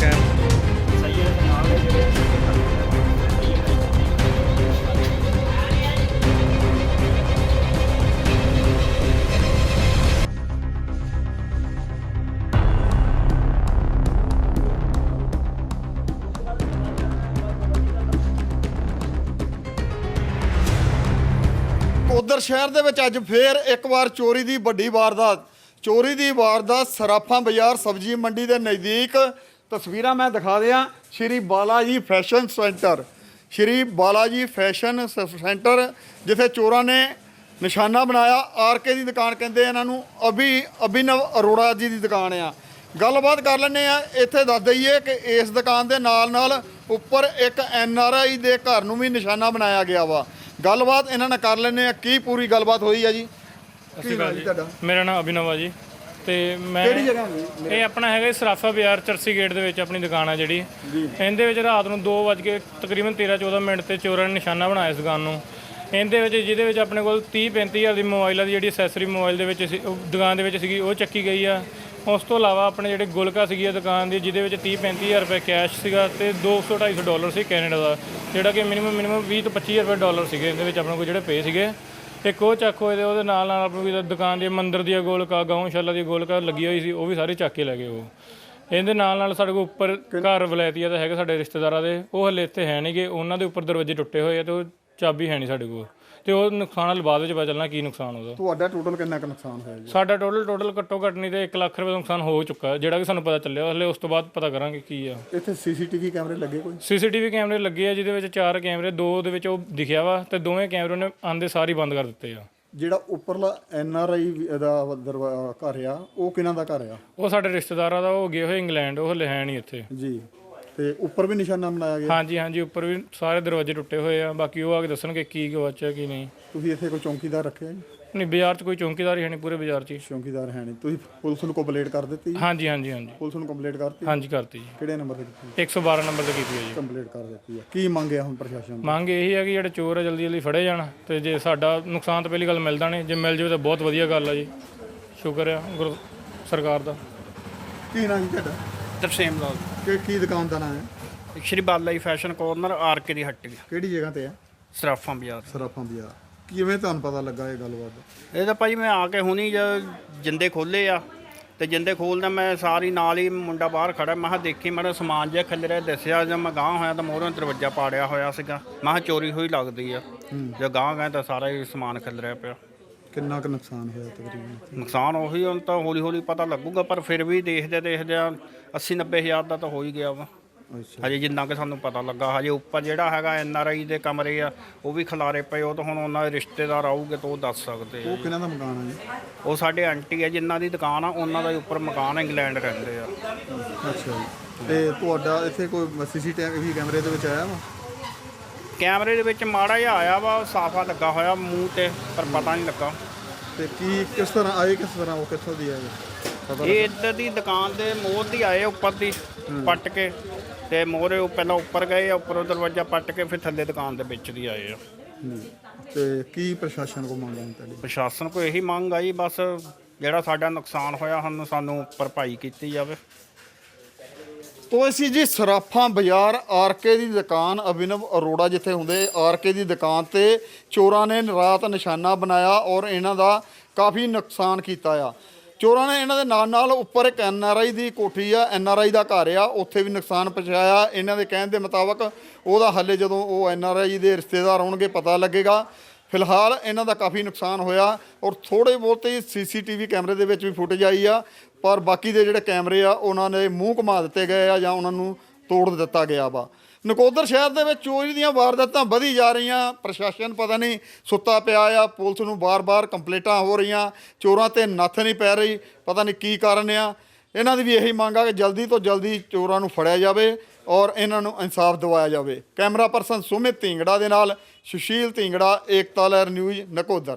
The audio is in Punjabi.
ਕੈਮ ਸਹੀ ਹੈ ਨਾਲ ਦੇ ਜਿਹੜੇ ਉਧਰ ਸ਼ਹਿਰ ਦੇ ਵਿੱਚ ਅੱਜ ਫੇਰ ਇੱਕ ਵਾਰ ਚੋਰੀ ਦੀ ਵੱਡੀ ਵਾਰਦਾਤ। ਚੋਰੀ ਦੀ ਵਾਰਦਾਤ ਸਰਾਫਾਂ ਬਾਜ਼ਾਰ ਸਬਜ਼ੀ ਮੰਡੀ ਦੇ ਨਜ਼ਦੀਕ ਤਸਵੀਰਾਂ ਮੈਂ ਦਿਖਾ ਦਿਆਂ Shri Balaji fashion centre. Shri Balaji fashion ਸ- ਸੈਂਟਰ ਜਿੱਥੇ ਚੋਰਾਂ ਨੇ ਨਿਸ਼ਾਨਾ ਬਣਾਇਆ। ਆਰਕੇ ਦੀ ਦੁਕਾਨ ਕਹਿੰਦੇ ਇਹਨਾਂ ਨੂੰ ਅਭੀ ਅਭਿਨਵ ਅਰੋੜਾ ਜੀ ਦੀ ਦੁਕਾਨ ਆ। ਗੱਲਬਾਤ ਕਰ ਲੈਂਦੇ ਆ ਇੱਥੇ ਦੱਸ ਦਈਏ ਕਿ ਇਸ ਦੁਕਾਨ ਦੇ ਨਾਲ ਨਾਲ ਉੱਪਰ ਇੱਕ ਐਨ ਆਰ ਆਈ ਦੇ ਘਰ ਨੂੰ ਵੀ ਨਿਸ਼ਾਨਾ ਬਣਾਇਆ ਗਿਆ ਵਾ। ਗੱਲਬਾਤ ਇਹਨਾਂ ਨਾਲ ਕਰ ਲੈਂਦੇ ਆ। ਕੀ ਪੂਰੀ ਗੱਲਬਾਤ ਹੋਈ ਆ ਜੀ? ਕੀ ਨਾਮ ਜੀ। ਤੁਹਾਡਾ? ਮੇਰਾ ਨਾਮ ਅਭਿਨਵ ਆ ਜੀ। ਤੇ ਮੈਂ ਕਿਹੜੀ ਜਗ੍ਹਾ ਹੋਈ ਇਹ ਆਪਣਾ ਹੈਗਾ ਸਰਾਫਾ ਬਾਜ਼ਾਰ ਚਰਸੀ ਗੇਟ ਦੇ ਵਿੱਚ ਆਪਣੀ ਦੁਕਾਨ ਆ ਜਿਹੜੀ। ਇਹਦੇ ਵਿੱਚ ਰਾਤ ਨੂੰ 2 ਵਜੇ ਤਕਰੀਬਨ 13 14 ਮਿੰਟ ਤੇ ਚੋਰਾਂ ਨੇ ਨਿਸ਼ਾਨਾ ਬਣਾਇਆ ਇਸ ਦੁਕਾਨ ਨੂੰ। ਇਹਦੇ ਵਿੱਚ ਜਿਹਦੇ ਵਿੱਚ ਆਪਣੇ ਕੋਲ 30 35 ਹਜ਼ਾਰ ਦੀ ਮੋਬਾਈਲਾਂ ਦੀ ਜਿਹੜੀ ਅਸੈਸਰੀ ਮੋਬਾਈਲ ਦੇ ਵਿੱਚ ਸੀ ਦੁਕਾਨ ਦੇ ਵਿੱਚ ਸੀਗੀ ਉਹ ਚੱਕੀ ਗਈ ਆ। ਉਸ ਤੋਂ ਇਲਾਵਾ ਆਪਣੇ ਜਿਹੜੇ ਗੁਲਕਾ ਸੀਗੀ ਦੁਕਾਨ ਦੀ ਜਿਹਦੇ ਵਿੱਚ 30 35 ਹਜ਼ਾਰ ਰੁਪਏ ਕੈਸ਼ ਸੀਗਾ ਤੇ 200 250 ਡਾਲਰ ਸੀ ਕੈਨੇਡਾ ਦਾ ਜਿਹੜਾ ਕਿ ਮਿਨੀਮਮ ਮਿਨੀਮਮ 20 ਤੋਂ 25 ਰੁਪਏ ਡਾਲਰ ਸੀਗੇ। ਇਹਦੇ ਵਿੱਚ ਆਪਣੇ ਕੋਲ ਜਿਹੜੇ ਪਏ ਸੀਗੇ। ਇੱਕ ਉਹ ਚੱਕ ਹੋਏ ਤੇ ਉਹਦੇ ਨਾਲ ਨਾਲ ਆਪਣੀ ਵੀ ਦੁਕਾਨ ਦੀ ਮੰਦਰ ਦੀ ਗੋਲਕਾ ਗਊਸ਼ਾਲਾ ਦੀ ਗੋਲਕਾ ਲੱਗੀ ਹੋਈ ਸੀ ਉਹ ਵੀ ਸਾਰੇ ਚੱਕ ਕੇ ਲੈ ਗਏ ਉਹ। ਇਹਦੇ ਨਾਲ ਨਾਲ ਸਾਡੇ ਕੋਲ ਉੱਪਰ ਘਰ ਵਲੈਤੀਆ ਦਾ ਹੈਗਾ ਸਾਡੇ ਰਿਸ਼ਤੇਦਾਰਾਂ ਦੇ ਉਹ ਹਲੇ ਇੱਥੇ ਹੈ ਨਹੀਂਗੇ ਉਹਨਾਂ ਦੇ ਉੱਪਰ ਦਰਵਾਜ਼ੇ ਟੁੱਟੇ ਹੋਏ ਆ ਤੇ ਉਹ ਚਾਬੀ ਹੈ ਨਹੀਂ ਸਾਡੇ ਕੋਲ। ਤੇ ਉਹ ਨੁਕਸਾਨ ਬਾਅਦ ਵਿੱਚ ਪਤਾ ਚੱਲਣਾ ਕੀ ਨੁਕਸਾਨ ਉਹਦਾ। ਤੁਹਾਡਾ ਟੋਟਲ ਕਿੰਨਾ ਕੁ ਨੁਕਸਾਨ ਹੋਇਆ ਜੀ? ਸਾਡਾ ਟੋਟਲ ਟੋਟਲ ਘੱਟੋ ਘੱਟ ਨਹੀਂ ਤੇ 1 ਲੱਖ ਰੁਪਏ ਦਾ ਨੁਕਸਾਨ ਹੋ ਚੁੱਕਾ ਜਿਹੜਾ ਕਿ ਸਾਨੂੰ ਪਤਾ ਚੱਲਿਆ। ਹਲੇ ਉਸ ਤੋਂ ਬਾਅਦ ਪਤਾ ਕਰਾਂਗੇ ਕੀ ਆ। ਇੱਥੇ ਸੀਸੀਟੀਵੀ ਕੈਮਰੇ ਲੱਗੇ ਕੋਈ? ਸੀਸੀਟੀਵੀ ਕੈਮਰੇ ਲੱਗੇ ਆ ਜਿਹਦੇ ਵਿੱਚ ਚਾਰ ਕੈਮਰੇ ਦੋ ਦੇ ਵਿੱਚ ਉਹ ਦਿਖਿਆ ਵਾ ਤੇ ਦੋਵੇਂ ਕੈਮਰੇ ਨੇ ਆਂਦੇ ਸਾਰ ਹੀ ਬੰਦ ਕਰ ਦਿੱਤੇ ਆ। ਜਿਹੜਾ ਉੱਪਰਲਾ ਐਨ ਆਰ ਆਈ ਦਾ ਦਰਵਾ- ਘਰ ਆ ਉਹ ਕਿਹਨਾਂ ਦਾ ਘਰ ਆ? ਉਹ ਸਾਡੇ ਰਿਸ਼ਤੇਦਾਰਾਂ ਦਾ ਉਹ ਗਏ ਹੋਏ ਇੰਗਲੈਂਡ ਉਹ ਹਲੇ ਹੈ ਨਹੀਂ ਇੱਥੇ। ਜੀ। ਤੇ ਉੱਪਰ ਵੀ ਨਿਸ਼ਾਨਾ ਬਣਾਇਆ ਗਿਆ? ਹਾਂਜੀ ਹਾਂਜੀ ਉੱਪਰ ਵੀ ਸਾਰੇ ਦਰਵਾਜ਼ੇ ਟੁੱਟੇ ਹੋਏ ਆ। ਬਾਕੀ ਉਹ ਆ ਕੇ ਦੱਸਣਗੇ ਕੀ ਗਵਾਚਿਆ ਕੀ ਨਹੀਂ। ਤੁਸੀਂ ਇੱਥੇ ਕੋਈ ਚੌਂਕੀਦਾਰ ਰੱਖਿਆ ਜੀ? ਨਹੀਂ ਬਾਜ਼ਾਰ 'ਚ ਕੋਈ ਚੌਂਕੀਦਾਰ ਹੀ ਹੈ ਨਹੀਂ ਪੂਰੇ ਬਾਜ਼ਾਰ 'ਚ ਹੀ। ਚੌਂਕੀਦਾਰ ਹੈ ਨਹੀਂ। ਤੁਸੀਂ ਪੁਲਿਸ ਨੂੰ ਕੰਪਲੇਂਟ ਕਰ ਦਿੱਤੀ ਹਾਂਜੀ ਹਾਂਜੀ ਹਾਂਜੀ। ਪੁਲਿਸ ਨੂੰ ਕੰਪਲੇਂਟ ਕਰਤੀ ਹਾਂਜੀ ਕਰਤੀ ਜੀ। ਕਿਹੜੇ ਨੰਬਰ ਤੇ ਕੀਤੀ 112 ਨੰਬਰ ਤੇ ਕੀਤੀ ਹੈ ਜੀ। ਕੰਪਲੇਂਟ ਕਰ ਦਿੱਤੀ ਹੈ। ਕੀ ਮੰਗਿਆ ਹੁਣ ਪ੍ਰਸ਼ਾਸਨ ਤੋਂ? ਮੰਗ ਇਹੀ ਹੈ ਕਿ ਜਿਹੜੇ ਚੋਰ ਆ ਜਲਦੀ ਜਲਦੀ ਫੜੇ ਜਾਣ। ਤੇ ਜੇ ਸਾਡਾ ਨੁਕਸਾਨ ਤਾਂ ਪਹਿਲੀ ਗੱਲ ਮਿਲਦਾ ਨਹੀਂ। ਜੇ ਮਿਲ ਜਾਵੇ ਤਾਂ ਬਹੁਤ ਵਧੀਆ ਗੱਲ ਆ ਜੀ। ਸ਼ੁਕਰ ਆ ਗੁਰੂ ਸਰਕਾਰ ਦਾ। ਕੀ ਨਾਮ ਜੀ ਤੁਹਾਡਾ? ਤਰਸੇਮ ਲਾਲ। ਕਿ ਕੀ ਦੁਕਾਨ ਦਾ ਨਾਮ ਹੈ? Shri Balai fashion corner RK ਦੀ ਹੱਟੀ। ਕਿਹੜੀ ਜਗ੍ਹਾ ਤੇ ਹੈ? ਸਰਾਫਾਂ ਬਾਜ਼ਾਰ। ਸਰਾਫਾਂ ਬਾਜ਼ਾਰ। ਕਿਵੇਂ ਤੁਹਾਨੂੰ ਪਤਾ ਲੱਗਾ ਇਹ ਗੱਲਬਾਤ? ਇਹ ਤਾਂ ਭਾਈ ਮੈਂ ਆ ਕੇ ਹੁਣੀ ਜ- ਜਿੰਦੇ ਖੋਲੇ ਆ ਤੇ ਜਿੰਦੇ ਖੋਲਦਾ ਮੈਂ ਸਾਰੀ ਨਾਲ ਹੀ ਮੁੰਡਾ ਬਾਹਰ ਖੜਾ ਮੈਂ ਕਿਹਾ ਦੇਖੀ ਮੈਂ ਸਮਾਨ ਜਿਹਾ ਖਿਲ ਰਿਹਾ ਦੱਸਿਆ ਜਦ ਮੈਂ ਗਾਂ ਹੋਇਆ ਤਾਂ ਮੋਹਰੋਂ ਦਰਵਾਜ਼ਾ ਪਾੜਿਆ ਹੋਇਆ ਸੀਗਾ। ਮੈਂ ਕਿਹਾ ਚੋਰੀ ਹੋਈ ਲੱਗਦੀ ਆ। ਜਦ ਗਾਂ ਗਏ ਤਾਂ ਸਾਰਾ ਹੀ ਸਮਾਨ ਖਿਲ ਰਿਹਾ ਪਿਆ। ਕਿੰਨਾ ਕੁ ਨੁਕਸਾਨ ਹੋਇਆ ਤਕਰੀਬਨ? ਨੁਕਸਾਨ ਉਹੀ ਹੁਣ ਤਾਂ ਹੌਲੀ ਹੌਲੀ ਪਤਾ ਲੱਗੂਗਾ ਪਰ ਫਿਰ ਵੀ ਦੇਖਦੇ ਦੇਖਦੇ 80 90 ਹਜ਼ਾਰ ਦਾ ਤਾਂ ਹੋ ਹੀ ਗਿਆ ਵਾ। ਅੱਛਾ। ਹਜੇ ਜਿੰਨਾ ਕਿ ਸਾਨੂੰ ਪਤਾ ਲੱਗਾ ਹਜੇ ਉੱਪਰ ਜਿਹੜਾ ਹੈਗਾ ਐਨ ਆਰ ਆਈ ਦੇ ਕਮਰੇ ਆ ਉਹ ਵੀ ਖਿਲਾਰੇ ਪਏ ਉਹ ਤਾਂ ਹੁਣ ਉਹਨਾਂ ਦੇ ਰਿਸ਼ਤੇਦਾਰ ਆਊਗੇ ਤਾਂ ਉਹ ਦੱਸ ਸਕਦੇ ਆ। ਉਹ ਕਿਹਨਾਂ ਦਾ ਮਕਾਨ ਹੈ ਜੀ? ਉਹ ਸਾਡੇ ਆਂਟੀ ਆ ਜਿਨ੍ਹਾਂ ਦੀ ਦੁਕਾਨ ਆ ਉਹਨਾਂ ਦਾ ਹੀ ਉੱਪਰ ਮਕਾਨ ਆ, ਇੰਗਲੈਂਡ ਰਹਿੰਦੇ ਆ। ਅੱਛਾ ਜੀ। ਤੇ ਤੁਹਾਡਾ ਇੱਥੇ ਕੋਈ ਸੀਸੀਟੀਵੀ ਕੈਮਰੇ ਦੇ ਵਿੱਚ ਆਇਆ ਵਾ? ਕੈਮਰੇ ਦੇ ਵਿੱਚ ਮਾੜਾ ਜਿਹਾ ਆਇਆ ਵਾ ਸਾਫਾ ਲੱਗਾ ਹੋਇਆ ਮੂੰਹ ਤੇ ਪਰ ਪਤਾ ਨਹੀਂ ਲੱਗਾ। ਤੇ ਕੀ ਕਿਸ ਤਰ੍ਹਾਂ ਆਏ ਕਿਸ ਤਰ੍ਹਾਂ ਉਹ ਕਿੱਥੋਂ ਦੀ ਆਏ? ਇਹ ਇੱਧਰ ਦੀ ਦੁਕਾਨ ਦੇ ਮੋਹਰ ਦੀ ਆਏ ਉੱਪਰ ਦੀ ਪੱਟ ਕੇ। ਤੇ ਮੋਹਰੇ ਉਹ ਪਹਿਲਾਂ ਉੱਪਰ ਗਏ ਆ ਉੱਪਰੋਂ ਦਰਵਾਜ਼ਾ ਪੱਟ ਕੇ ਫਿਰ ਥੱਲੇ ਦੁਕਾਨ ਦੇ ਵਿੱਚ ਦੀ ਆਏ ਆ। ਤੇ ਕੀ ਪ੍ਰਸ਼ਾਸਨ ਕੋ ਮੰਗ ਤੁਹਾਡੀ? ਪ੍ਰਸ਼ਾਸਨ ਕੋ ਇਹੀ ਮੰਗ ਆਈ ਬਸ ਜਿਹੜਾ ਸਾਡਾ ਨੁਕਸਾਨ ਹੋਇਆ ਸਾਨੂੰ ਸਾਨੂੰ ਭਰਪਾਈ ਕੀਤੀ ਜਾਵੇ। ਤੋ ਅਸੀਂ ਜੀ ਸਰਾਫਾਂ ਬਾਜ਼ਾਰ ਆਰਕੇ ਦੀ ਦੁਕਾਨ ਅਭਿਨਵ ਅਰੋੜਾ ਜਿੱਥੇ ਹੁੰਦੇ ਆਰਕੇ ਦੀ ਦੁਕਾਨ ਤੇ ਚੋਰਾਂ ਨੇ ਰਾਤ ਨਿਸ਼ਾਨਾ ਬਣਾਇਆ ਔਰ ਇਹਨਾਂ ਦਾ ਕਾਫੀ ਨੁਕਸਾਨ ਕੀਤਾ ਆ। ਚੋਰਾਂ ਨੇ ਇਹਨਾਂ ਦੇ ਨਾਲ ਨਾਲ ਉੱਪਰ ਇੱਕ ਐਨਆਰਆਈ ਦੀ ਕੋਠੀ ਆ ਐਨਆਰਆਈ ਦਾ ਘਰ ਆ, ਉੱਥੇ ਵੀ ਨੁਕਸਾਨ ਪਹੁੰਚਾਇਆ। ਇਹਨਾਂ ਦੇ ਕਹਿਣ ਦੇ ਮੁਤਾਬਕ ਉਹਦਾ ਹੱਲੇ ਜਦੋਂ ਉਹ ਐਨਆਰਆਈ ਦੇ ਰਿਸ਼ਤੇਦਾਰ ਆਉਣਗੇ ਪਤਾ ਲੱਗੇਗਾ। ਫਿਲਹਾਲ ਇਹਨਾਂ ਦਾ ਕਾਫੀ ਨੁਕਸਾਨ ਹੋਇਆ ਔਰ ਥੋੜੇ ਬਹੁਤੇ ਸੀਸੀਟੀਵੀ ਕੈਮਰੇ ਦੇ ਵਿੱਚ ਵੀ ਫੁਟੇਜ ਆਈ ਆ। ਪਰ ਬਾਕੀ ਦੇ ਜਿਹੜੇ ਕੈਮਰੇ ਆ, ਉਹਨਾਂ ਨੇ ਮੂੰਹ ਘੁਮਾ ਦਿੱਤੇ ਗਏ ਆ ਜਾਂ ਉਹਨਾਂ ਨੂੰ ਤੋੜ ਦਿੱਤਾ ਗਿਆ ਵਾ। ਨਕੋਦਰ ਸ਼ਹਿਰ ਦੇ ਵਿੱਚ ਚੋਰੀ ਦੀਆਂ ਵਾਰਦਾਤਾਂ ਵਧੀ ਜਾ ਰਹੀਆਂ। ਪ੍ਰਸ਼ਾਸਨ ਪਤਾ ਨਹੀਂ ਸੁੱਤਾ ਪਿਆ ਆ, ਪੁਲਿਸ ਨੂੰ ਬਾਰ-ਬਾਰ ਕੰਪਲੇਂਟਾਂ ਹੋ ਰਹੀਆਂ। ਚੋਰਾਂ ਤੇ ਨੱਥ ਨਹੀਂ ਪੈ ਰਹੀ, ਪਤਾ ਨਹੀਂ ਕੀ ਕਾਰਨ ਆ। ਇਹਨਾਂ ਦੀ ਵੀ ਇਹੀ ਮੰਗ ਆ ਕਿ ਜਲਦੀ ਤੋਂ ਜਲਦੀ ਚੋਰਾਂ ਨੂੰ ਫੜਿਆ ਜਾਵੇ ਔਰ ਇਹਨਾਂ ਨੂੰ ਇਨਸਾਫ ਦਿਵਾਇਆ ਜਾਵੇ। ਕੈਮਰਾ ਪਰਸਨ ਸੁਮਿਤ ਢਿੰਗੜਾ ਦੇ ਨਾਲ, ਸੁਸ਼ੀਲ ਢਿੰਗੜਾ, ਏਕਤਾ ਲਹਿਰ ਨਿਊਜ਼, ਨਕੋਦਰ।